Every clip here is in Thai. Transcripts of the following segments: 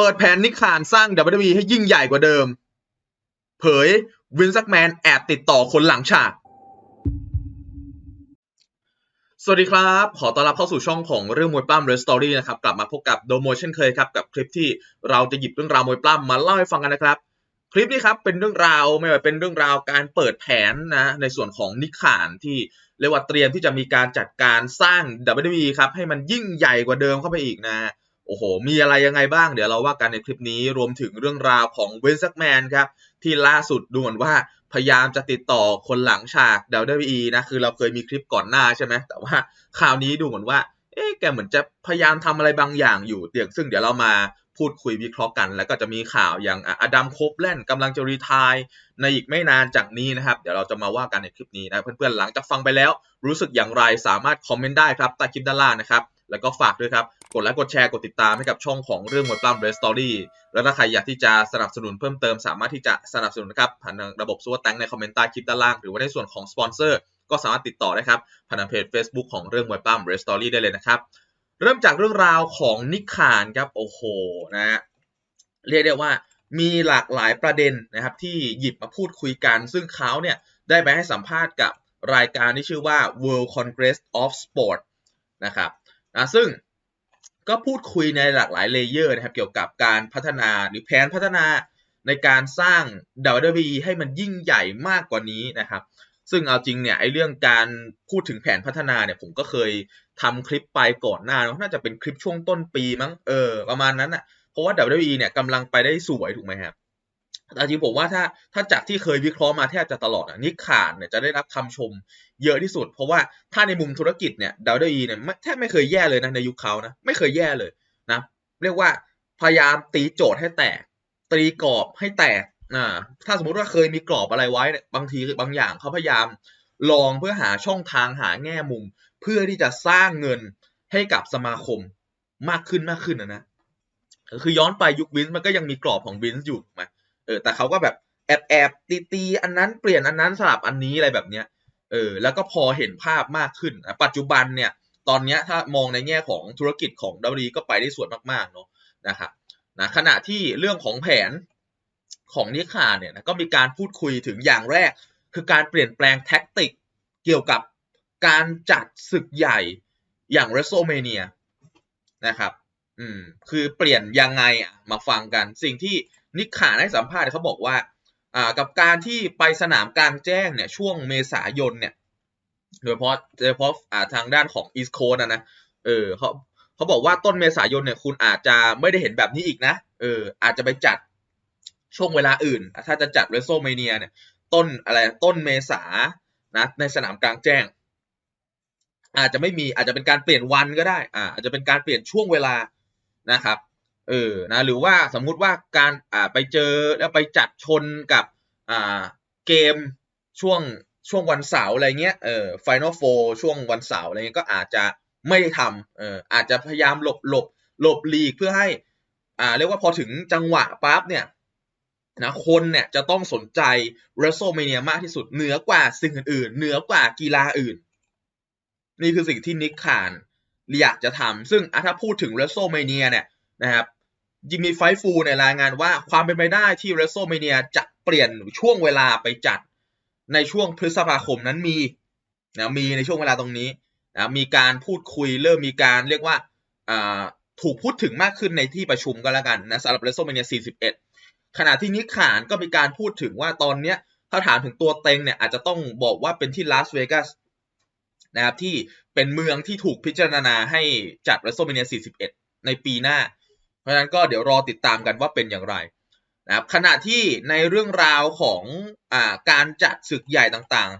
เปิดแผนนิคานสร้าง WWE ให้ยิ่งใหญ่กว่าเดิม เผยวินซักแมนแอบติดต่อคนหลังฉาก สวัสดีครับ ขอต้อนรับเข้าสู่ช่องของเรื่องมวยปล้ำเรสตอรี่นะครับ กลับมาพบกับโดโมเช่นเคยครับ กับคลิปที่เราจะหยิบเรื่องราวมวยปล้ำมาเล่าให้ฟังกันนะครับ คลิปนี้ครับเป็นเรื่องราวไม่ว่าเป็นเรื่องราวการเปิดแผนนะในส่วนของนิคานที่เรียกว่าเตรียมที่จะมีการจัดการสร้าง WWE ครับให้มันยิ่งใหญ่กว่าเดิมเข้าไปอีกนะ โอ้โห มีอะไรยังไงบ้าง เดี๋ยวเราว่ากันในคลิปนี้รวมถึงเรื่องราวของเวนซักแมนครับ ที่ล่าสุดดูเหมือนว่าพยายามจะติดต่อคนหลังฉาก WWE นะ คือเราเคยมีคลิปก่อนหน้าใช่ไหม แต่ว่าคราวนี้ดูเหมือนว่า เอ๊ะ แกเหมือนจะพยายามทำอะไรบางอย่างอยู่เดี๋ยวซึ่งเดี๋ยวเรามาพูดคุยวิเคราะห์กัน แล้วก็จะมีข่าวอย่างอดัมโคบแลนกำลังจะรีทายในอีกไม่นานจากนี้นะครับ เดี๋ยวเราจะมาว่ากันในคลิปนี้นะเพื่อนๆหลังจากฟังไปแล้ว รู้สึกอย่างไรสามารถคอมเมนต์ได้ครับใต้คลิปด้านล่างนะครับ แล้วก็ฝากด้วยครับ กดไลค์กดแชร์กดติดตามให้กับช่องของเรื่องมวยปล้ำเรสตอรี่แล้วถ้าใครอยากที่จะสนับสนุนเพิ่มเติมสามารถที่จะสนับสนุนนะครับผ่านทางระบบซูเปอร์แตงในคอมเมนต์ใต้คลิปด้านล่างหรือว่าในส่วนของสปอนเซอร์ก็สามารถติดต่อได้ครับผ่านทางเพจ Facebook ของเรื่องมวยปล้ำเรสตอรี่ได้เลยนะครับ เริ่มจากเรื่องราวของนิคานครับโอ้โหนะเรียกได้ว่ามีหลากหลายประเด็นนะครับที่หยิบมาพูดคุยกัน ซึ่งเขาเนี่ยได้ไปให้สัมภาษณ์กับรายการที่ชื่อว่า World Congress of Sport นะครับ นะซึ่งก็พูดคุยในหลากหลายเลเยอร์นะครับเกี่ยวกับการพัฒนาหรือแผนพัฒนาในการสร้าง WWE ให้มันยิ่งใหญ่มากกว่านี้นะครับ ซึ่งเอาจริงเนี่ยไอ้เรื่องการพูดถึงแผนพัฒนาเนี่ยผมก็เคยทำคลิปไปก่อนหน้าน่าจะเป็นคลิปช่วงต้นปีมั้งเออประมาณนั้นอะเพราะว่า WWE เนี่ยกำลังไปได้สวยถูกไหมครับ แต่จริงผมว่าถ้าถ้าจากที่เคยวิเคราะห์มาแทบจะตลอดอะนิคานเนี่ยจะได้รับคำชมเยอะที่สุด เพราะว่าถ้าในมุมธุรกิจเนี่ย WWE เนี่ยแทบไม่เคยแย่เลยนะในยุคเขานะไม่เคยแย่เลยนะเรียกว่าพยายามตีโจทย์ให้แตก ตีกรอบให้แตกอ่าถ้าสมมุติว่าเคยมีกรอบอะไรไว้เนี่ยบางทีบางอย่างเขาพยายามลองเพื่อหาช่องทางหาแง่มุม เพื่อที่จะสร้างเงินให้กับสมาคมมากขึ้นมากขึ้นนะนะคือย้อนไปยุควินส์มันก็ยังมีกรอบของวินส์อยู่ไหม เออแต่เขาก็แบบแอบแอบตีตีอันนั้นเปลี่ยนอันนั้นสลับอันนี้อะไรแบบเนี้ยเออแล้วก็พอเห็นภาพมากขึ้น ปัจจุบันเนี่ยตอนนี้ถ้ามองในแง่ของธุรกิจของดับลีก็ไปได้สวยมากๆเนาะนะครับนะขณะที่เรื่องของแผนของนิคาเนี่ยนะก็มีการพูดคุยถึงอย่างแรก คือการเปลี่ยนแปลงแท็กติกเกี่ยวกับการจัดศึกใหญ่อย่าง w r e s t l m a n i a นะครับอืมคือเปลี่ยนยังไงอะมาฟังกันสิ่งที่ นิคาให้สัมภาษณ์เขาบอกว่ากับการที่ไปสนามกลางแจ้งเนี่ยช่วงเมษายนเนี่ยโดยเฉพาะโดยเฉพาะทางด้านของ East Coast นะนะเออเขาเขาบอกว่าต้นเมษายนเนี่ยคุณอาจจะไม่ได้เห็นแบบนี้อีกนะเอออาจจะไปจัดช่วงเวลาอื่น ถ้าจะจัดเรโซเมเนียเนี่ยต้นอะไรต้นเมษานะในสนามกลางแจ้ง อาจจะไม่มีอาจจะเป็นการเปลี่ยนวันก็ได้อ่าอาจจะเป็นการเปลี่ยนช่วงเวลานะครับ เออนะหรือว่าสมมุติว่าการอ่าไปเจอแล้วไปจัดชนกับอ่าเกมช่วงช่วงวันเสาร์อะไรเงี้ยเออ Final Four ช่วงวันเสาร์อะไรเงี้ยก็อาจจะไม่ทำเอออาจจะพยายามหลบหลบหลบลีกเพื่อให้อ่าเรียกว่าพอถึงจังหวะปั๊บเนี่ยนะคนเนี่ยจะต้องสนใจ WrestleMania มากที่สุดเหนือกว่าสิ่งอื่นๆ เหนือกว่ากีฬาอื่น นี่คือสิ่งที่นิกคานอยากจะทำซึ่งถ้าพูดถึง WrestleMania เนี่ยนะครับ ยิมีไฟฟูในรายงานว่าความเป็นไปได้ที่เรโซเมเนียจะเปลี่ยนช่วงเวลาไปจัดในช่วงพฤษภาคมนั้นมีนะมีในช่วงเวลาตรงนี้นะมีการพูดคุยเริ่มมีการเรียกว่าถูกพูดถึงมากขึ้นในที่ประชุมก็แล้วกันนะสำหรับเรโซเมเนีย41 ขณะที่นิขานก็มีการพูดถึงว่าตอนเนี้ยถ้าถามถึงตัวเต็งเนี่ยอาจจะต้องบอกว่าเป็นที่ลาสเวกัสนะครับที่เป็นเมืองที่ถูกพิจารณาให้จัดเรโซเมเนีย41 ในปีหน้า ราะฉะนั้นก็เดี๋ยวรอติดตามกันว่าเป็นอย่างไรนะครับขณะที่ในเรื่องราวของอ่าการจัดศึกใหญ่ต่าง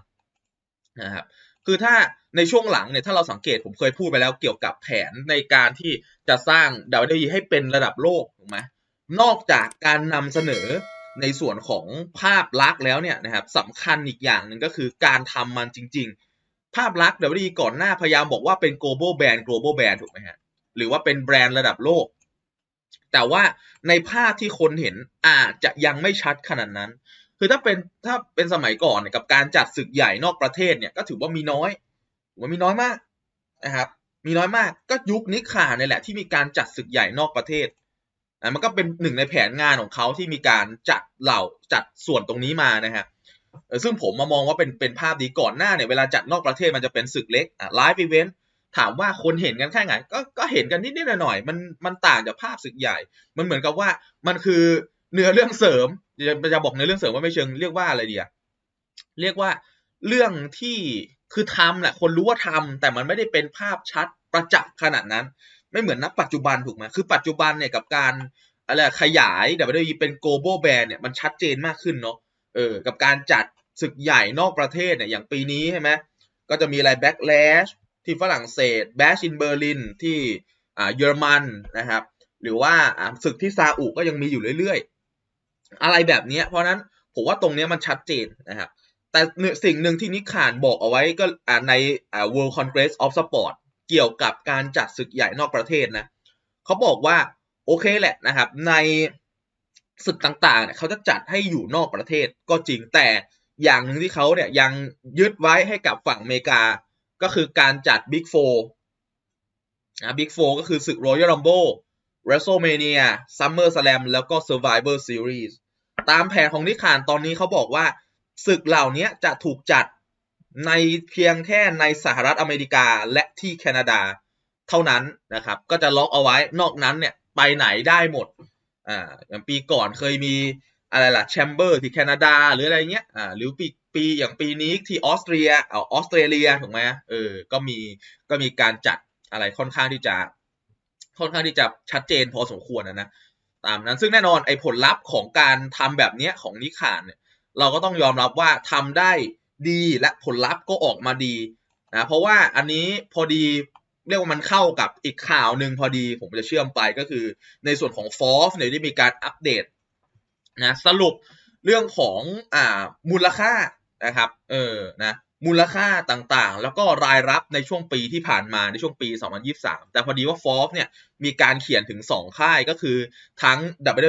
ๆนะครับคือถ้าในช่วงหลังเนี่ยถ้าเราสังเกตผมเคยพูดไปแล้วเกี่ยวกับแผนในการที่จะสร้างดาวดีให้เป็นระดับโลกถูกไหมนอกจากการนำเสนอในส่วนของภาพลักษณ์แล้วเนี่ยนะครับสำคัญอีกอย่างหนึ่งก็คือการทำมันจริง ๆ ภาพลักษณ์ดาวดีก่อนหน้าพยายามบอกว่าเป็น global brand global brand ถูกไหมฮะหรือว่าเป็นแบรนด์ระดับโลก แต่ว่าในภาพที่คนเห็นอาจจะยังไม่ชัดขนาดนั้น คือถ้าเป็นถ้าเป็นสมัยก่อนเนี่ยกับการจัดศึกใหญ่นอกประเทศเนี่ยก็ถือว่ามีน้อยว่ามีน้อยมากนะครับ มีน้อยมากก็ยุคนี้ขาเนี่ยแหละที่มีการจัดศึกใหญ่นอกประเทศนะมันก็เป็นหนึ่งในแผนงานของเขาที่มีการจัดเหล่าจัดส่วนตรงนี้มานะฮะซึ่งผมมามองว่าเป็นเป็นภาพดีก่อนหน้าเนี่ยเวลาจัดนอกประเทศมันจะเป็นศึกเล็กอะไลฟ์อีเวนต์ ถามว่าคนเห็นกันแค่ไหนก็ก็เห็นกันนิดๆหน่อยๆมันมันต่างจากภาพศึกใหญ่ มันเหมือนกับว่ามันคือเนื้อเรื่องเสริมจะจะบอกเนื้อเรื่องเสริมว่าไม่เชิงเรียกว่าอะไรดีอะเรียกว่าเรื่องที่คือทำแหละคนรู้ว่าทำแต่มันไม่ได้เป็นภาพชัดประจักษ์ขนาดนั้น ไม่เหมือนนับปัจจุบันถูกไหมคือปัจจุบันเนี่ยกับการอะไรขยาย WWE เป็น global brand เนี่ยมันชัดเจนมากขึ้นเนาะเออกับการจัดศึกใหญ่นอกประเทศเนี่ยอย่างปีนี้ใช่ไหมก็จะมีอะไร backlash ที่ฝรั่งเศส bash in Berlin ที่อ่าเยอรมันนะครับ หรือว่าศึกที่ซาอุก็ยังมีอยู่เรื่อยๆ อะไรแบบนี้เพราะนั้นผมว่าตรงนี้มันชัดเจนนะครับแต่สิ่งหนึ่งที่นิคานบอกเอาไว้ก็ใน World Congress of Sport เกี่ยวกับการจัดศึกใหญ่นอกประเทศนะเขาบอกว่าโอเคแหละนะครับ ในศึกต่างๆเนี่ยเขาจะจัดให้อยู่นอกประเทศก็จริงแต่อย่างหนึ่งที่เขาเนี่ยยังยึดไว้ให้กับฝั่งอเมริกา ก็คือการจัด Big Four นะ Big Four ก็คือศึก Royal Rumble WrestleMania SummerSlam แล้วก็ Survivor Series ตามแผนของนิคานตอนนี้เขาบอกว่าศึกเหล่านี้จะถูกจัดในเพียงแค่ในสหรัฐอเมริกาและที่แคนาดาเท่านั้นนะครับ ก็จะล็อกเอาไว้นอกนั้นเนี่ยไปไหนได้หมดอ่าอย่างปีก่อนเคยมีอะไรล่ะแชมเบอร์ที่แคนาดาหรืออะไรเงี้ยอ่าหรือปี ปีอย่างปีนี้ที่ออสเตรียเอาออสเตรเลียถูกไหมเออ ก็มีก็มีการจัดอะไรค่อนข้างที่จะค่อนข้างที่จะชัดเจนพอสมควรนะนะตามนั้นซึ่งแน่นอนไอ้ผลลัพธ์ของการทำแบบเนี้ยของนิคานเนี่ยเราก็ต้องยอมรับว่าทำได้ดีและผลลัพธ์ก็ออกมาดีนะเพราะว่าอันนี้พอดีเรียกว่ามันเข้ากับอีกข่าวหนึ่งพอดีผมจะเชื่อมไปก็คือในส่วนของฟอร์เนี่ยได้มีการอัปเดตนะสรุปเรื่องของอ่ามูลค่า นะครับ เออ นะ มูลค่าต่างๆ แล้วก็รายรับในช่วงปีที่ผ่านมาในช่วงปี 2023 แต่พอดีว่า f o r b e เนี่ย มีการเขียนถึง 2 ค่ายก็คือทั้ง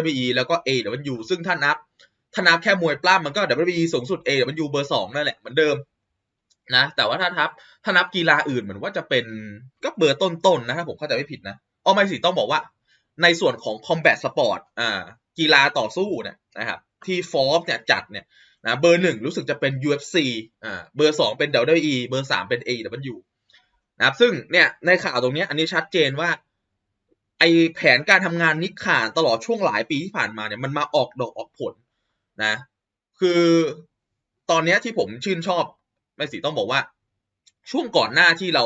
WWE แล้วก็ AW ซึ่งถ้านับถ้านับแค่มวยปล้ำมันก็ WWE สูงสุด AW เบอร์ 2 นั่นแหละเหมือนเดิมนะ แต่ว่าถ้าทับถ้านับกีฬาอื่นเหมือนว่าจะเป็นก็เบอร์ต้นๆนะถ้าผมเข้าใจไม่ผิดนะอ๋อไม่สิต้องบอกว่าในส่วนของ combat sport อ่ากีฬาต่อสู้เนี่ยนะครับที่ f o r b e เนี่ยจัดเนี่ย นะเบอร์หนึ่งรู้สึกจะเป็น UFC อ่าเบอร์สองเป็น WWE เบอร์สามเป็น AEW นะครับซึ่งเนี่ยในข่าวตรงนี้อันนี้ชัดเจนว่า ไอแผนการทำงานนิคาตลอดช่วงหลายปีที่ผ่านมาเนี่ยมันมาออกดอกออกผลนะ คือตอนนี้ที่ผมชื่นชอบไม่สิต้องบอกว่า ช่วงก่อนหน้าที่เรา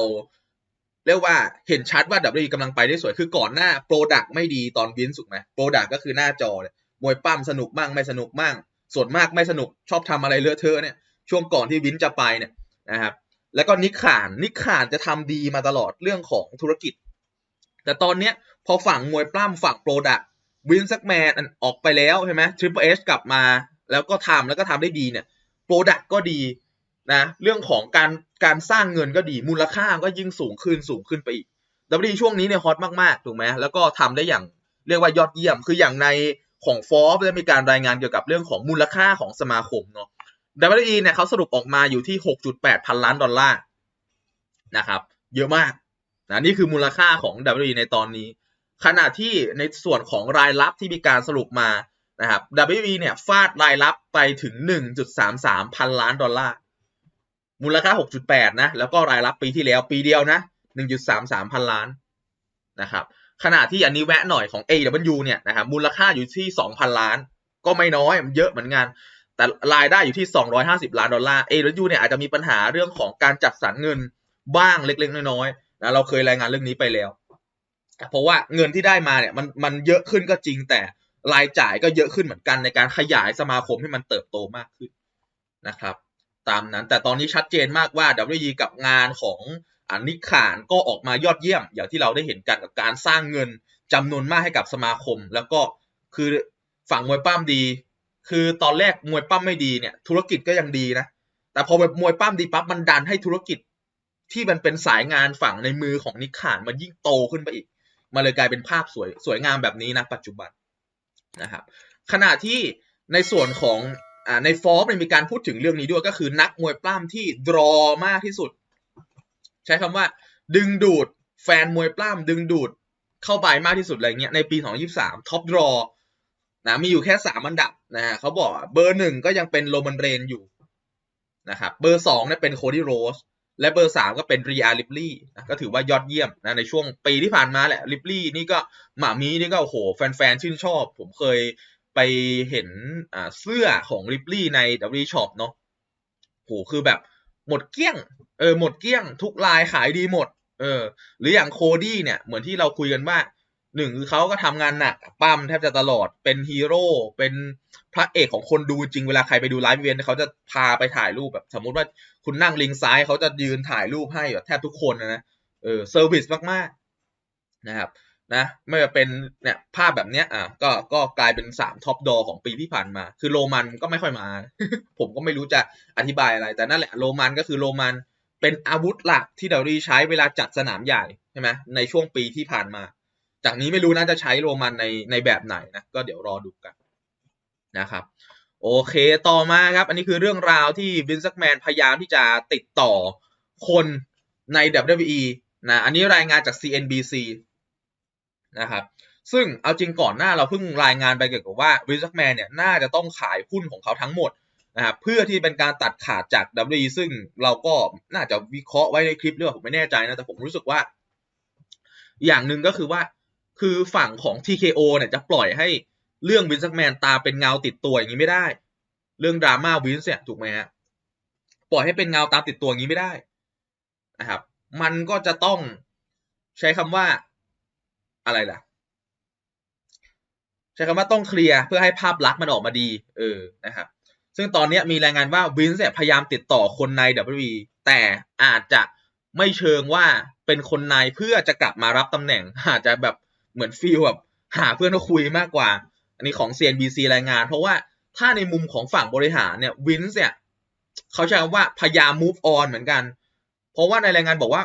เรียกว่าเห็นชัดว่า WWE กำลังไปได้สวยคือก่อนหน้าโปรดักไม่ดีตอนวินสุกไหมโปรดักก็คือหน้าจอเนี่ยมวยปั้มสนุกมั่งไม่สนุกมั่ง ส่วนมากไม่สนุกชอบทำอะไรเลอะเทอะเนี่ยช่วงก่อนที่วินจะไปเนี่ยนะครับแล้วก็นิคานนิคานจะทำดีมาตลอดเรื่องของธุรกิจ แต่ตอนเนี้ยพอฝั่งมวยปล้ำฝั่งโปรดักวินซักแมนออกไปแล้วใช่ไหมทริปเปอร์เอกลับมา แล้วก็ทำแล้วก็ทำได้ดีเนี่ยโปรดักก็ดีนะเรื่องของการการสร้างเงินก็ดีมูลค่าก็ยิ่งสูงขึ้นสูงขึ้นไปอีกดับเบิลช่วงนี้เนี่ยฮอตมากๆถูกไหมแล้วก็ทำได้อย่างเรียกว่ายอดเยี่ยมคืออย่างใน ของฟอร์บได้มีการรายงานเกี่ยวกับเรื่องของมูลค่าของสมาคมเนาะ WWE เนี่ยเขาสรุปออกมาอยู่ที่ 6.8 พันล้านดอลลาร์นะครับ เยอะมากนะนี่คือมูลค่าของ WWE ในตอนนี้ ขณะที่ในส่วนของรายรับที่มีการสรุปมานะครับ WWE เนี่ยฟาดรายรับไปถึง 1.33 พันล้านดอลลาร์ มูลค่า 6.8 นะ แล้วก็รายรับปีที่แล้วปีเดียวนะ 1.33 พันล้านนะครับ ขณะที่อันนี้แวะหน่อยของ AW เนี่ยนะครับมูลค่าอยู่ที่ 2,000 ล้าน ก็ไม่น้อยมันเยอะเหมือนกัน แต่รายได้อยู่ที่ 250 ล้านดอลลาร์ AW เนี่ยอาจจะมีปัญหาเรื่องของการจัดสรรเงินบ้างเล็กๆ น้อยๆนะเราเคยรายงานเรื่องนี้ไปแล้ว เพราะว่าเงินที่ได้มาเนี่ยมันมันเยอะขึ้นก็จริงแต่รายจ่ายก็เยอะขึ้นเหมือนกันในการขยายสมาคมให้มันเติบโตมากขึ้นนะครับ ตามนั้นแต่ตอนนี้ชัดเจนมากว่า WE กับงานของ อันนิขานก็ออกมายอดเยี่ยม อย่างที่เราได้เห็นกันกับการสร้างเงินจำนวนมากให้กับสมาคม แล้วก็คือฝั่งมวยปั้มดี คือตอนแรกมวยปั้มไม่ดีเนี่ยธุรกิจก็ยังดีนะ แต่พอมวยปั้มดีปั๊บมันดันให้ธุรกิจที่มันเป็นสายงานฝั่งในมือของนิขานมันยิ่งโตขึ้นไปอีกมาเลยกลายเป็นภาพสวยสวยงามแบบนี้นะปัจจุบันนะครับ ขณะที่ในส่วนของอ่าในฟอร์มมีการพูดถึงเรื่องนี้ด้วยก็คือนักมวยปล้ำที่ดรอมากที่สุด ใช้คำว่า ดึงดูดแฟนมวยปล้ำดึงดูดเข้าไปมากที่สุดอะไรเงี้ยในปี 2023 ท็อปดรอนะมีอยู่แค่สามอันดับนะฮะเขาบอกเบอร์หนึ่งก็ยังเป็นโรมันเรนอยู่นะครับเบอร์สองเนี่ยเป็นโคดี้โรสและเบอร์สามก็เป็นรีอาริปลี่นะก็ถือว่ายอดเยี่ยมนะในช่วงปีที่ผ่านมาแหละริปลี่นี่ก็หมามีนี่ก็โอ้โห แฟนๆ ชื่นชอบ ผมเคยไปเห็นเสื้อของริปลี่ใน W Shop เนาะโหคือแบบ หมดเกลี้ยง เออ หมดเกลี้ยง ทุกลายขายดีหมด เออ หรืออย่างโคดี้เนี่ย เหมือนที่เราคุยกันว่าหนึ่งคือเขาก็ทำงานหนักปั้มแทบจะตลอดเป็นฮีโร่เป็นพระเอกของคนดูจริงเวลาใครไปดูไลฟ์เวนเขาจะพาไปถ่ายรูปแบบ สมมุติว่าคุณนั่งลิงซ้ายเขาจะยืนถ่ายรูปให้แบบแทบทุกคนนะนะเออเซอร์วิสมากๆนะครับ นะไม่ว่าเป็นเนี่ยภาพแบบเนี้ยอะก็ก็กลายเป็นสามท็อปดอของปีที่ผ่านมา คือโรมันก็ไม่ค่อยมา ผมก็ไม่รู้จะอธิบายอะไร แต่นั่นแหละโรมันก็คือโรมันเป็นอาวุธหลักที่เดารีใช้เวลาจัดสนามใหญ่ใช่ไหมในช่วงปีที่ผ่านมา จากนี้ไม่รู้น่าจะใช้โรมันในในแบบไหนนะ ก็เดี๋ยวรอดูกันนะครับโอเคต่อมาครับ อันนี้คือเรื่องราวที่วินซักแมนพยายามที่จะติดต่อคนใน WWE นะอันนี้รายงานจาก CNBC นะครับ ซึ่งเอาจริงก่อนหน้าเราเพิ่งรายงานไปเกี่ยวกับว่าวินซักแมนเนี่ยน่าจะต้องขายหุ้นของเขาทั้งหมดนะครับเพื่อที่เป็นการตัดขาดจาก WE ซึ่งเราก็น่าจะวิเคราะห์ไว้ในคลิปด้วยผมไม่แน่ใจนะ แต่ผมรู้สึกว่า อย่างหนึ่งก็คือว่า คือฝั่งของ TKO เนี่ยจะปล่อยให้เรื่องวินซักแมนตาเป็นเงาติดตัวอย่างนี้ไม่ได้ เรื่องดราม่าวินส์เนี่ยถูกไหมฮะปล่อยให้เป็นเงาตามติดตัวอย่างนี้ไม่ได้นะครับ มันก็จะต้องใช้คำว่า อะไรล่ะใช้คำว่าต้องเคลียร์เพื่อให้ภาพลักษณ์มันออกมาดีเออนะครับซึ่งตอนนี้มีรายงานว่าวินส์เนี่ยพยายามติดต่อคนใน WWE แต่อาจจะไม่เชิงว่าเป็นคนในเพื่อจะกลับมารับตำแหน่ง อาจจะแบบเหมือนฟีลแบบหาเพื่อนมาคุยมากกว่า อันนี้ของ CNBC รายงาน เพราะว่าถ้าในมุมของฝั่งบริหารเนี่ยวินส์เนี่ยเขาใช้คำว่าพยายาม move on เหมือนกัน เพราะว่าในรายงานบอกว่า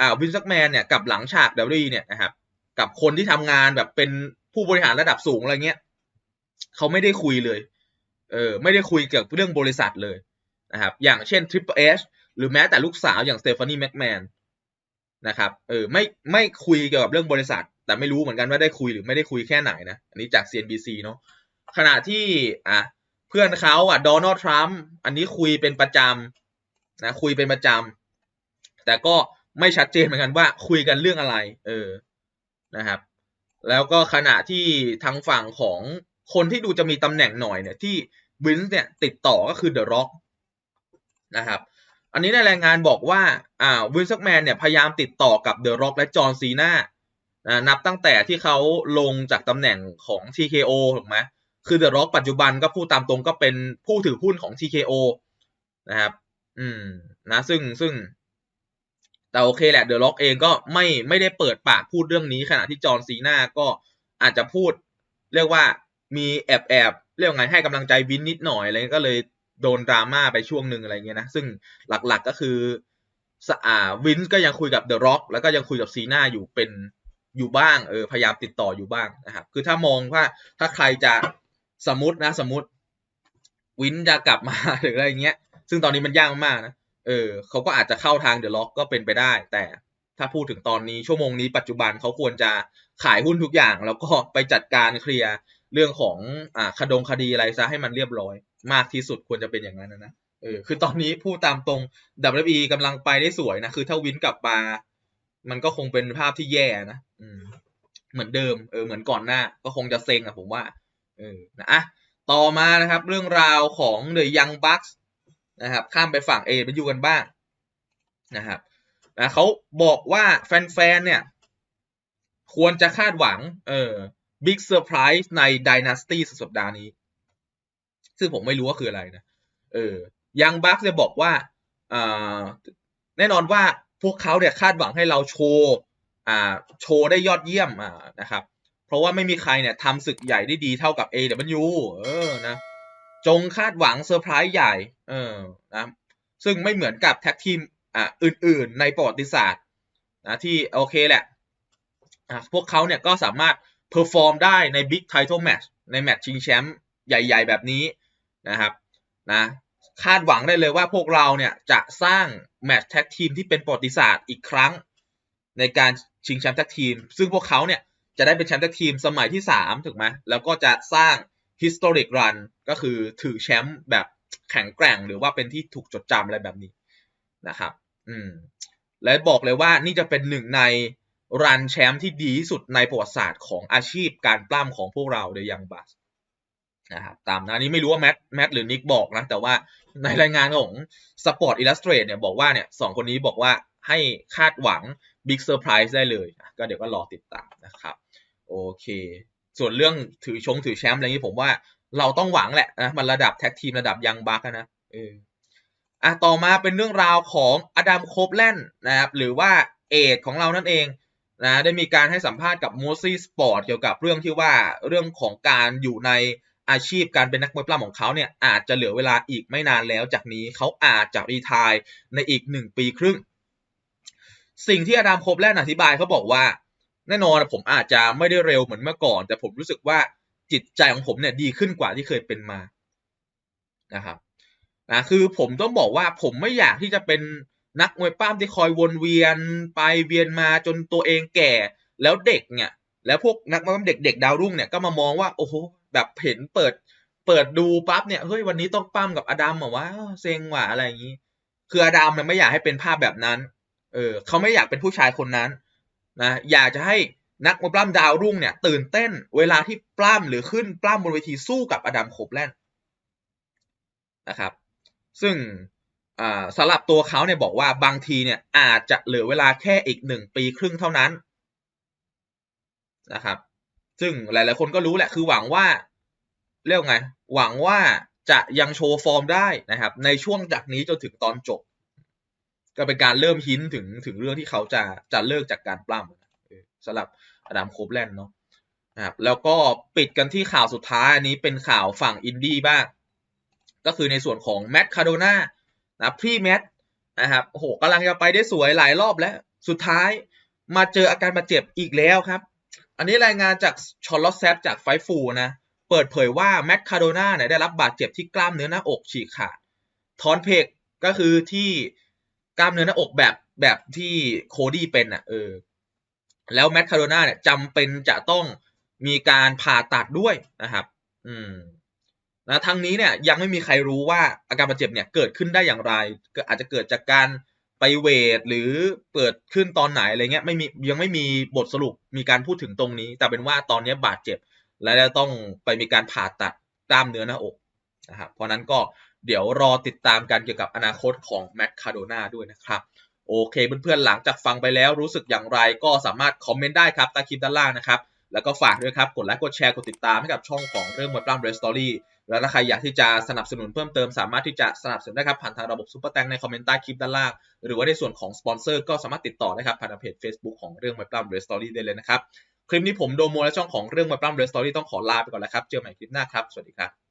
อ่าวินซักแมนเนี่ยกับหลังฉากเดลี่เนี่ยนะครับ กับคนที่ทำงานแบบเป็นผู้บริหารระดับสูงอะไรเงี้ยเขาไม่ได้คุยเลย เออไม่ได้คุยเกี่ยวกับเรื่องบริษัทเลยนะครับ อย่างเช่น Triple H หรือแม้แต่ลูกสาวอย่างสเตฟานีแม็กแมนนะครับ เออไม่ไม่คุยเกี่ยวกับเรื่องบริษัท แต่ไม่รู้เหมือนกันว่าได้คุยหรือไม่ได้คุยแค่ไหนนะ อันนี้จาก CNBC เนาะขณะที่อะเพื่อนเขาอะโดนัลด์ทรัมป์อันนี้คุยเป็นประจำนะคุยเป็นประจำแต่ก็ไม่ชัดเจนเหมือนกันว่าคุยกันเรื่องอะไร เออ นะครับ แล้วก็ขณะที่ทางฝั่งของคนที่ดูจะมีตำแหน่งหน่อยเนี่ยที่วินส์เนี่ยติดต่อก็คือเดอะร็อกนะครับ อันนี้ในรายงานบอกว่าอ่าวินส์แมนเนี่ยพยายามติดต่อกับเดอะร็อกและจอห์นซีนานับตั้งแต่ที่เขาลงจากตำแหน่งของ TKO ถูกไหมคือเดอะร็อกปัจจุบันก็พูดตามตรงก็เป็นผู้ถือหุ้นของ TKO นะครับ อืม นะ ซึ่งซึ่ง แต่โอเคแหละเดอะร็อกเองก็ไม่ไม่ได้เปิดปากพูดเรื่องนี้ขณะที่จอห์นซีนาก็อาจจะพูด เรียกว่ามีแอบแอบเรียกไงให้กำลังใจวินนิดหน่อยอะไรก็เลยโดนดราม่าไปช่วงหนึ่งอะไรเงี้ยนะซึ่งหลักๆก็คือสอาวินก็ยังคุยกับเดอะร็อกแล้วก็ยังคุยกับซีนาอยู่เป็นอยู่บ้างเออพยายามติดต่ออยู่บ้างนะครับคือถ้ามองว่าถ้าใครจะสมมตินะสมมติวินจะกลับมาหรืออะไรเงี้ย ซึ่งตอนนี้มันยากมากนะ เออเขาก็อาจจะเข้าทางเดอะล็อกก็เป็นไปได้ แต่ถ้าพูดถึงตอนนี้ชั่วโมงนี้ปัจจุบันเขาควรจะขายหุ้นทุกอย่าง แล้วก็ไปจัดการเคลียร์เรื่องของอ่าคดงคดีอะไรซะให้มันเรียบร้อย มากที่สุดควรจะเป็นอย่างนั้นนะเออคือตอนนี้พูดตามตรง WWE กำลังไปได้สวยนะคือถ้าวินกลับมา มันก็คงเป็นภาพที่แย่นะอืมเหมือนเดิมเออเหมือนก่อนหน้า ก็คงจะเซ็งอะผมว่า เออนะอะต่อมานะครับ เรื่องราวของเดยยังบัคส์ นะครับข้ามไปฝั่งเอไปอยู่กันบ้างนะครับนะเขาบอกว่าแฟนๆเนี่ยควรจะคาดหวังเออบิ๊กเซอร์ไพรส์ในดินาสตี้สุดสัปดาห์นี้ ซึ่งผมไม่รู้ว่าคืออะไรนะเออยังบัคจะบอกว่าอ่าแน่นอนว่าพวกเขาเนี่ยคาดหวังให้เราโชว์อ่าโชว์ได้ยอดเยี่ยมอ่านะครับ เพราะว่าไม่มีใครเนี่ยทำศึกใหญ่ได้ดีเท่ากับ AW เออนะ จงคาดหวังเซอร์ไพรส์ใหญ่ เออนะซึ่งไม่เหมือนกับแท็กทีมอ่าอื่นๆ ในประวัติศาสตร์นะที่โอเคแหละอ่าพวกเขาเนี่ยก็สามารถเพอร์ฟอร์มได้ในบิ๊กไททอลแมตช์ในแมตช์ชิงแชมป์ใหญ่ ๆ แบบนี้นะครับนะคาดหวังได้เลยว่าพวกเราเนี่ยจะสร้างแมตช์แท็กทีมที่เป็นประวัติศาสตร์อีกครั้ง ในการชิงแชมป์แท็กทีม ซึ่งพวกเขาเนี่ยจะได้เป็นแชมป์แท็กทีมสมัยที่สามถูกไหมแล้วก็จะสร้าง historic run ก็คือถือแชมป์แบบแข็งแกร่งหรือว่าเป็นที่ถูกจดจำอะไรแบบนี้นะครับ อืม และบอกเลยว่านี่จะเป็นหนึ่งในรันแชมป์ที่ดีที่สุดในประวัติศาสตร์ของอาชีพการปล้ำของพวกเราเดยังบัสนะครับตามนะนี้ไม่รู้ว่าแมทแมทหรือนิกบอกนะ แต่ว่าในรายงานของ Sport Illustrated เนี่ยบอกว่าเนี่ยสองคนนี้บอกว่าให้คาดหวัง Big Surprise ได้เลย ก็เดี๋ยวก็รอติดตามนะครับ โอเค ส่วนเรื่องถือชงถือแชมป์อะไรนี้ผมว่าเราต้องหวังแหละนะมันระดับแท็กทีมระดับยังบักนะเอออะต่อมาเป็นเรื่องราวของอดัมโคบแลนนะครับหรือว่าเอดของเรานั่นเองนะได้มีการให้สัมภาษณ์กับ m o ซี่สปอร์ตเกี่ยวกับเรื่องที่ว่าเรื่องของการอยู่ในอาชีพการเป็นนักมวยปล้ำของเขาเนี่ยอาจจะเหลือเวลาอีกไม่นานแล้ว จากนี้เขาอาจจะรีทายในอีกหนึ่งปีครึ่ง สิ่งที่อดัมโคบแลนอธิบายเขาบอกว่า แน่นอนผมอาจจะไม่ได้เร็วเหมือนเมื่อก่อน แต่ผมรู้สึกว่าจิตใจของผมเนี่ยดีขึ้นกว่าที่เคยเป็นมานะครับนะคือผมต้องบอกว่าผมไม่อยากที่จะเป็นนักมวยปั้มที่คอยวนเวียนไปเวียนมาจนตัวเองแก่ แล้วเด็กเนี่ย แล้วพวกนักมวยปั้มเด็กๆดาวรุ่งเนี่ยก็มามองว่าโอ้โหแบบเห็นเปิดเปิดดูปั๊บเนี่ยเฮ้ยวันนี้ต้องปั้มกับอดัมเหรอวะเซ็งว่ะอะไรอย่างนี้ คืออดัมเนี่ยไม่อยากให้เป็นภาพแบบนั้น เออเขาไม่อยากเป็นผู้ชายคนนั้น นะอยากจะให้นักมวยปล้ำดาวรุ่งเนี่ย ตื่นเต้นเวลาที่ปล้ำหรือขึ้นปล้ำบนเวทีสู้กับอดัมโคบแลนนะครับ ซึ่งสำหรับตัวเขาเนี่ยบอกว่าบางทีเนี่ยอาจจะเหลือเวลาแค่อีกหนึ่งปีครึ่งเท่านั้นนะครับ ซึ่งหลาย ๆ คนก็รู้แหละคือหวังว่าเรียกไง หวังว่าจะยังโชว์ฟอร์มได้นะครับ ในช่วงจากนี้จนถึงตอนจบ ก็เป็นการเริ่มหินถึงถึงเรื่องที่เขาจะจะเลิกจากการปล้ำสำหรับอดัมโคบแลนด์เนาะนะครับแล้วก็ปิดกันที่ข่าวสุดท้ายอันนี้เป็นข่าวฝั่งอินดี้บ้าง ก็คือในส่วนของแมตต์คาโดนานะพี่แมทนะครับโหกำลังจะไปได้สวยหลายรอบแล้ว สุดท้ายมาเจออาการบาดเจ็บอีกแล้วครับ อันนี้รายงานจากชอลลอตแซฟจากไฟฟูนะ เปิดเผยว่าแมตต์คาโดนาเนี่ยได้รับบาดเจ็บที่กล้ามเนื้อหน้าอกฉีกขาดทอนเพกก็คือที่ กล้ามเนื้อหน้าอกแบบแบบที่โคดี้เป็นอะเออแล้วแมตคาโดนาเนี่ยจำเป็นจะต้องมีการผ่าตัดด้วยนะครับ อืมนะทั้งนี้เนี่ยยังไม่มีใครรู้ว่าอาการบาดเจ็บเนี่ยเกิดขึ้นได้อย่างไรก็อาจจะเกิดจากการไปเวทหรือเปิดขึ้นตอนไหนอะไรเงี้ยไม่มียังไม่มีบทสรุปมีการพูดถึงตรงนี้ แต่เป็นว่าตอนนี้บาดเจ็บ และจะต้องไปมีการผ่าตัดกล้ามเนื้อหน้าอกนะครับเพราะนั้นก็ เดี๋ยวรอติดตามกันเกี่ยวกับอนาคตของแมตคาโดนาด้วยนะครับ โอเคเพื่อนๆหลังจากฟังไปแล้วรู้สึกอย่างไรก็สามารถคอมเมนต์ได้ครับใต้คลิปด้านล่างนะครับแล้วก็ฝากด้วยครับกดไลค์กดแชร์กดติดตามให้กับช่องของเรื่องมวยปล้ำเรสตอรี่แล้วถ้าใครอยากที่จะสนับสนุนเพิ่มเติมสามารถที่จะสนับสนุนได้ครับผ่านทางระบบซุปเปอร์แตงในคอมเมนต์ใต้คลิปด้านล่าง หรือว่าในส่วนของสปอนเซอร์ก็สามารถติดต่อได้ครับผ่านเพจ Facebook ของเรื่องมวยปล้ำเรสตอรี่ได้เลยนะครับคลิปนี้ผมโดโมและช่องของเรื่องมวยปล้ำเรสตอรี่ต้องขอลาไปก่อนแล้วครับเจอใหม่คลิปหน้าครับสวัสดีครับ